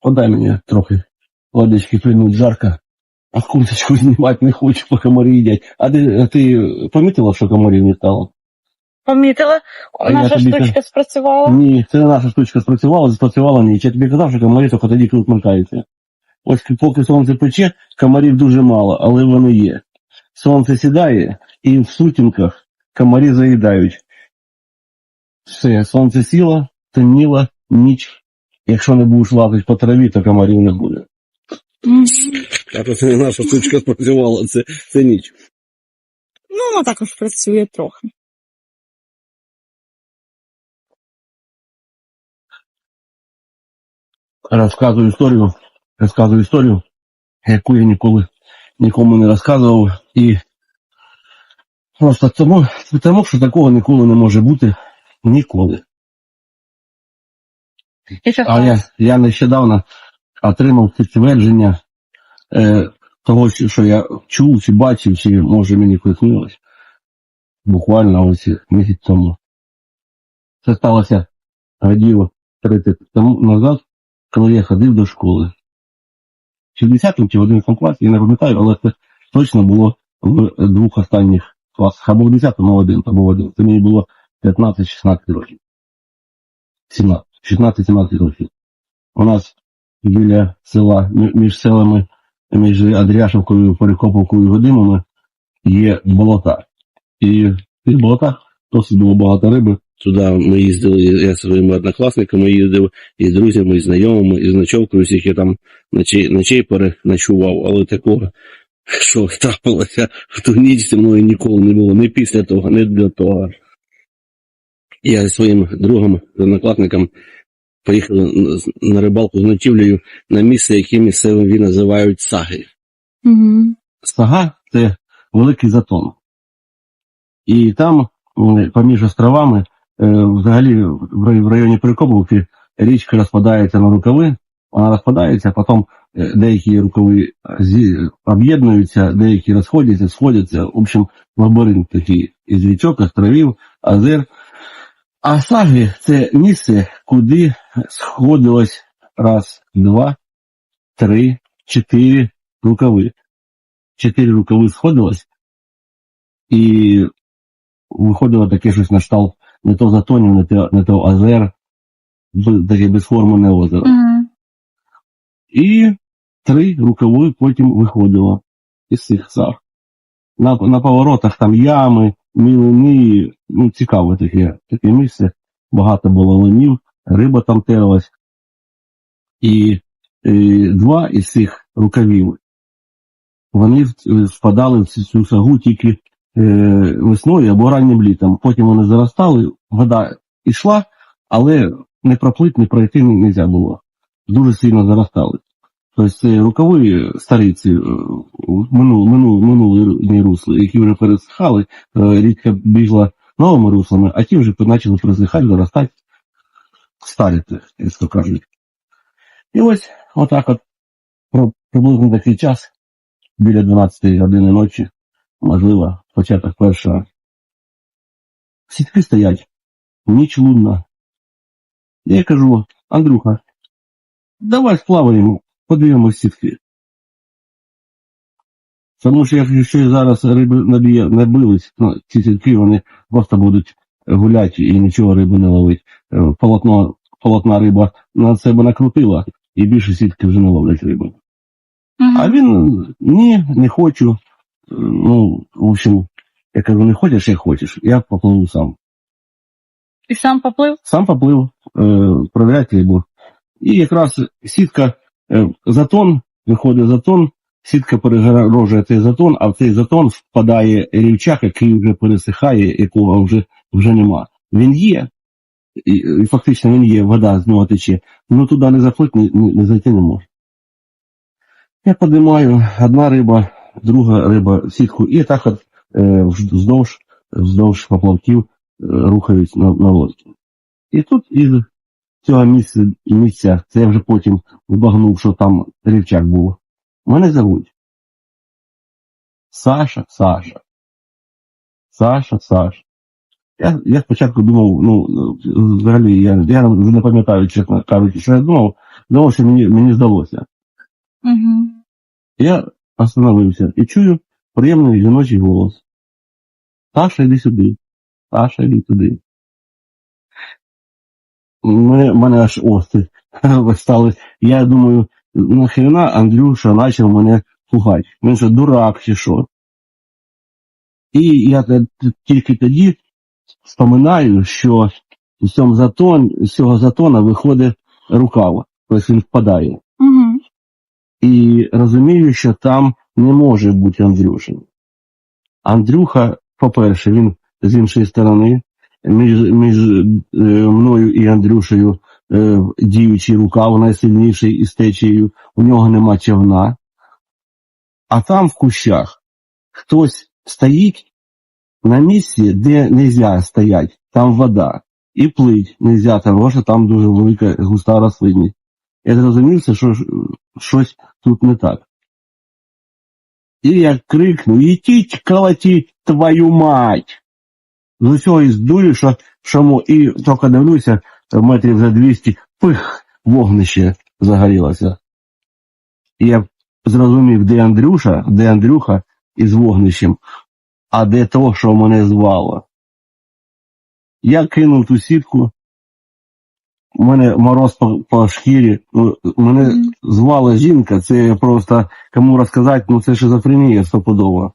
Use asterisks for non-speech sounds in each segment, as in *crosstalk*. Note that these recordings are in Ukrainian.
Подай мені трохи водички пильнуть жарко, а курточку *laughs* знімати не хочу, бо комарі їдять. А ти, а ти помітила, що комарів не стало? Помітила? А я Наша тобі штучка спрацювала. Ні, це не наша штучка спрацювала, спрацювала ніч. Я тобі казав, що комарі тільки тоді, коли смеркається. Ось поки сонце пече, комарів дуже мало, але вони є. Сонце сідає, і в сутінках комарі заїдають. Все, сонце сіло, темніло, ніч. Якщо не будеш лазити по траві, то комарів не буде. А то це не наша штучка спрацювала, це, це ніч. Ну, вона також працює трохи. Розказую історію, розказую історію, яку я ніколи нікому не розказував. І просто тому, тому що такого ніколи не може бути ніколи. А я, я нещодавно отримав підтвердження е, того, що я чув чи бачив, чи може мені приснилось. Буквально ось місяць тому. Це сталося годів 30 тому назад, коли я ходив до школи. Чи в 10 чи в 11 класі, я не пам'ятаю, але це точно було в двох останніх класах. Або в 10 або в 11, або в 11. Це мені було 15-16 років. 17, 16-17 років. У нас біля села, між селами, між Адряшевкою, Перекоповкою і Годимами є болота. І в цих болотах досить було багато риби. Туди ми їздили, я зі своїми однокласниками їздив, і з друзями, і знайомими, і з ночовкою, всіх я там ночей, ночей переночував, але такого, що трапилося в ту ніч зі мною ніколи не було, ні після того, ні до того. Я зі своїм другом, однокласником, поїхали на- рибалку з ночівлею на місце, яке місцеві називають саги. Угу. Сага це великий затон. І там, поміж островами, е, взагалі в районі Прикоповки річка розпадається на рукави, вона розпадається, а потім е, деякі рукави об'єднуються, деякі розходяться, сходяться. В общем, лабіринт такий із річок, островів, озер. А саги це місце, куди сходилось раз, два, три, чотири рукави чотири рукави сходилось, і виходило таке щось на штал не то затонів, не то, не то озер, таке безформене озеро. Угу. І три рукави потім виходило із цих саг. На, на поворотах там ями, мілини, ну цікаве таке, таке місце. Багато було линів, риба там терилась. І е, два із цих рукавів вони впадали в цю- цю сагу тільки е, весною або раннім літом. Потім вони заростали, вода йшла, але не проплити, не пройти не можна було. Дуже сильно заростали. Тобто це рукави стариці минули, минули, минули русли, які вже пересихали, е, річка бігла новими руслами, а ті вже почали пересихати, заростати, старіти, як кажуть. І ось отак от приблизно такий час біля 12 години ночі, можливо, початок першого. Сітки стоять, ніч лунна. Я кажу, Андрюха, давай сплаваємо, подивимось сітки. Тому що якщо зараз риби набились, ну, ці сітки, вони просто будуть гуляти і нічого риби не ловить. Е, Полотно, полотна риба на себе накрутила, і більше сітки вже не ловлять риби. А він ні, не хочу. Е, Ну, в общем, я кажу, не хочеш, як хочеш, я попливу сам. І сам поплив? Сам поплив, е, провіряти рибу. І якраз сітка е, затон, виходить затон, сітка перегорожує цей затон, а в цей затон впадає рівчак, який вже пересихає, якого вже, вже нема. Він є, і, фактично він є, вода з нього тече, ну туди не заплити, не, не, зайти не може. Я подимаю, одна риба, друга риба сітку, і так от е, вж- вздовж, вздовж поплавків е, рухають на, на лодці. І тут із цього місця, місця, це я вже потім збагнув, що там рівчак був. Мене зовуть. Саша, Саша. Саша, Саша. Я, я спочатку думав, ну, взагалі, я, я не пам'ятаю, чесно кажучи, що я думав, Думав, що мені, мені здалося. Угу. Я остановився і чую приємний жіночий голос. Саша, йди сюди. Саша, йди туди. Мене, мене аж ости *laughs* стали. Я думаю, нахрена Андрюша почав мене пугати. Він що, дурак чи що? І я тільки тоді вспоминаю, що з цього затон, з цього затона виходить рукава, тобто він впадає Угу. і розумію, що там не може бути Андрюша. Андрюха, по-перше, він з іншої сторони, між, між е, мною і Андрюшею е, діючий рукав найсильніший із течією, у нього нема човна. А там в кущах хтось стоїть на місці, де не можна стояти, там вода. І плить не можна, тому що там дуже велика густа рослинність. Я зрозумів, що щось тут не так. І я крикну: Ідіть колотіть твою мать! З усього і здую, що, мо- і тільки дивлюся, метрів за 200, пих, вогнище загорілося. І я зрозумів, де Андрюша, де Андрюха із вогнищем, а де то, що мене звало. Я кинув ту сітку, у мене мороз по, по шкірі, ну, мене Мгм. звала жінка, це просто кому розказати, ну це шизофренія стопудово.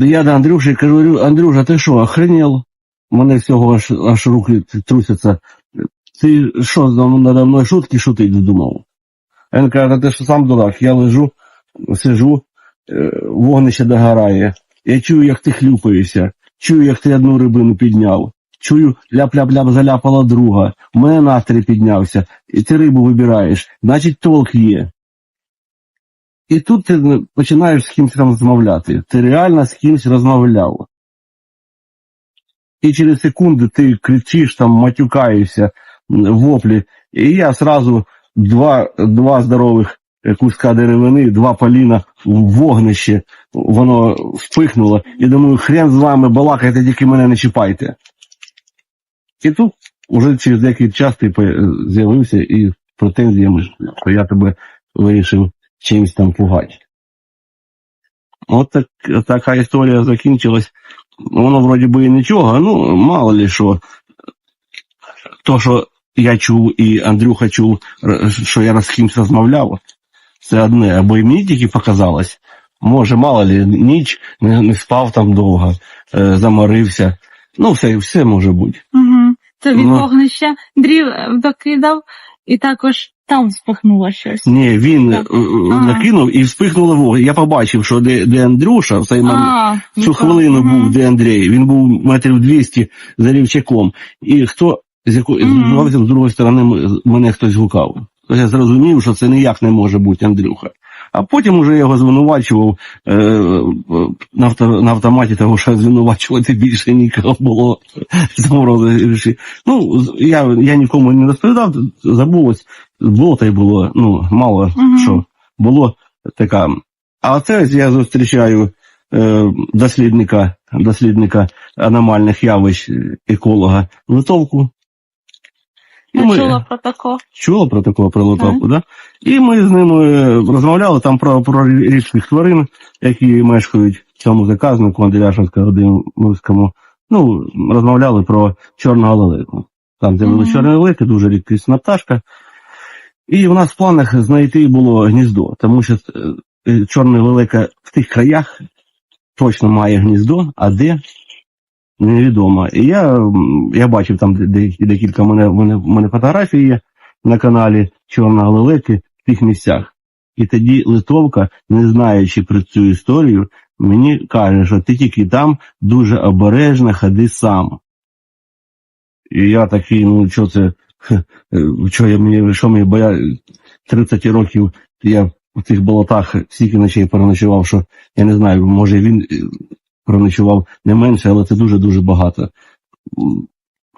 Я до Андрюші кажу, Андрюша, ти що, охренел? Мене всього аж, аж руки трусяться. Ти що, надо мною шутки шутить думав? А Він каже, ти що сам дурак, я лежу, сижу, вогнище догорає. Я чую, як ти хлюпаєшся, чую, як ти одну рибину підняв. Чую, ляп-ляп-ляп заляпала друга. У мене настрій піднявся, і ти рибу вибираєш, значить толк є. І тут ти починаєш з кимось розмовляти. Ти реально з кимось розмовляв. І через секунду ти кричиш, там, матюкаєшся, воплі. І я сразу два, два здорових е, куска деревини, два поліна в вогнище, воно впихнуло. І думаю, хрен з вами балакайте, тільки мене не чіпайте. І тут уже через деякий час ти з'явився і претензіями, що я тебе вирішив чимось там пугати. От так, така історія закінчилась. Воно вроді би і нічого, ну мало ли що. То, що я чув і Андрюха чув, що я з кимось розмовляв, це одне. Або і мені тільки показалось. Може, мало ли, ніч не, не спав там довго, е, заморився. Ну, все, все може бути. Угу. Це від Ну. вогнища дрів е, докидав, і також там спахнуло щось. Ні, він Так. е, е, накинув і вспихнуло вогонь. Я побачив, що де, де Андрюша в цей момент. А, Цю хвилину Мгм. був де Андрій. Він був метрів 200 за рівчаком. І хто з якої Мгм. з другої сторони мене хтось гукав. То я зрозумів, що це ніяк не може бути Андрюха. А потім уже його звинувачував е, е, на, авто, на автоматі, того що звинувачувати більше нікого було. Заморозивши. Ну, я, я нікому не розповідав, забулось, було та й було, ну, мало Мгм. що. Було така. А це я зустрічаю е, дослідника, дослідника аномальних явищ, еколога Литовку. Ми- чула про тако. Чула про такого про Литовку, да? І ми з ними е, розмовляли там про, про річних тварин, які мешкають в цьому заказнику Андріашевському Володимирському. Ну, розмовляли про чорного лелику. Там з'явилися Мгм. чорні лелики, дуже рідкісна пташка. І в нас в планах знайти було гніздо, тому що е, е, лелека в тих краях точно має гніздо, а де невідомо. І я, я бачив там де- де- декілька мене, мене, мене фотографій є на каналі Чорного лелеки в тих місцях. І тоді Литовка, не знаючи про цю історію, мені каже, що ти тільки там дуже обережно ходи сам. І я такий, ну що це, е, що я мені, що мені боя 30 років я в цих болотах стільки ночей переночував, що я не знаю, може він е, проночував не менше, але це дуже-дуже багато.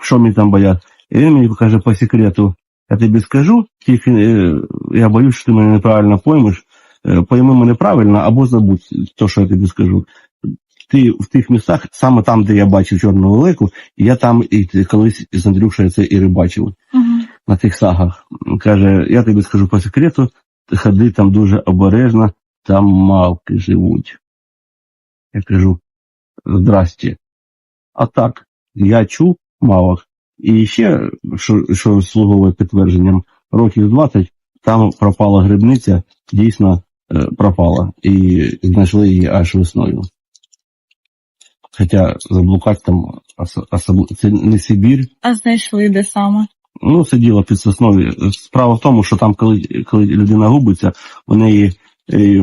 Що мені там боять? І він мені каже по секрету, я тобі скажу, тільки е, я боюсь, що ти мене неправильно поймеш. Е, Пойми мене правильно, або забудь те, що я тобі скажу. Ти в тих містах, саме там, де я бачив чорну велику, я там і колись з Андрюшею це і рибачив. Угу. на тих сагах. Каже, я тобі скажу по секрету, ходи там дуже обережно, там мавки живуть. Я кажу, здрасте. А так, я чув мавок. І ще, що, що слуговує підтвердженням, років 20 там пропала грибниця, дійсно е, пропала. І знайшли її аж весною. Хоча заблукати там ос- особливо, це не Сибір, А знайшли де саме. Ну, сиділа під сосною. Справа в тому, що там, коли, коли людина губиться, у неї, е,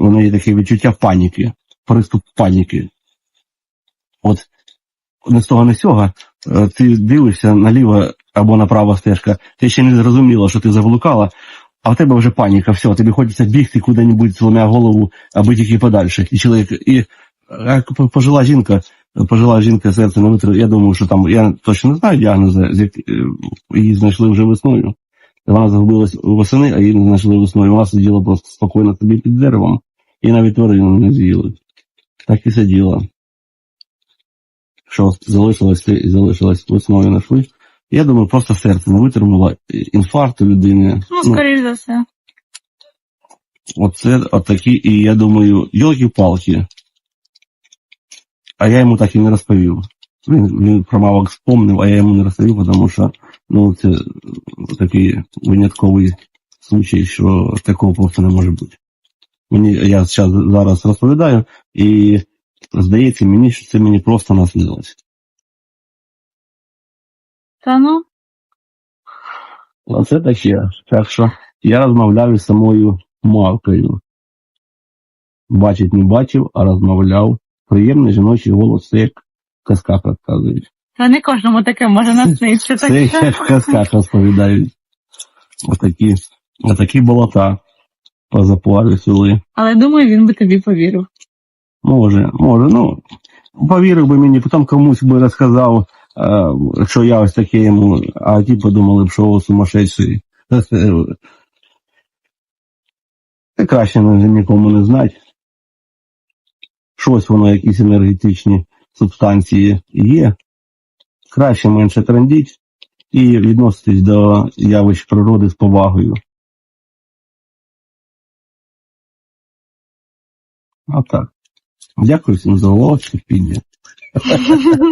у неї таке відчуття паніки, приступ паніки. От не з того, не з цього, е, ти дивишся наліво або направо стежка, ти ще не зрозуміла, що ти заблукала, а в тебе вже паніка, все, тобі хочеться бігти куди-небудь, зломя голову, аби тільки подальше. І чоловік, і е, пожила жінка, пожила жінка серце не витримала. Я думаю, що там, я точно не знаю як- е, її знайшли вже весною. Вона загубилась восени, а її не знайшли весною. Вона сиділа просто спокійно собі під деревом і навіть тварину не з'їли. Так і сиділа. Що залишилось, залишилось весною знайшли. Я думаю, просто серце не витримало інфаркт у людини. Ну, скоріш за все. Оце отакі, і я думаю, йолки-палки. А я йому так і не розповів. Він, він про мавок спомнив, а я йому не розповів, тому що ну, це такий винятковий случай, що такого просто не може бути. Мені, я зараз розповідаю, і здається мені, що це мені просто наснилось. Та ну, Оце таке. Так що я розмовляю з самою мавкою. Бачить не бачив, а розмовляв. Приємний жіночий голос, це як в казках розказують. та не кожному таке може наснитися. *laughs* Це як в казках розповідають. Отакі, отакі болота позаплаві сюди. Але думаю, він би тобі повірив. Може, може, ну, повірив би мені, потім комусь би розказав, е, що я ось таке йому, а ті подумали б, що о, сумасшедший. Це краще нікому не знати. Щось воно, якісь енергетичні субстанції є. Краще менше трендіть і відноситись до явищ природи з повагою. А так. Дякую всім за увагу, піде.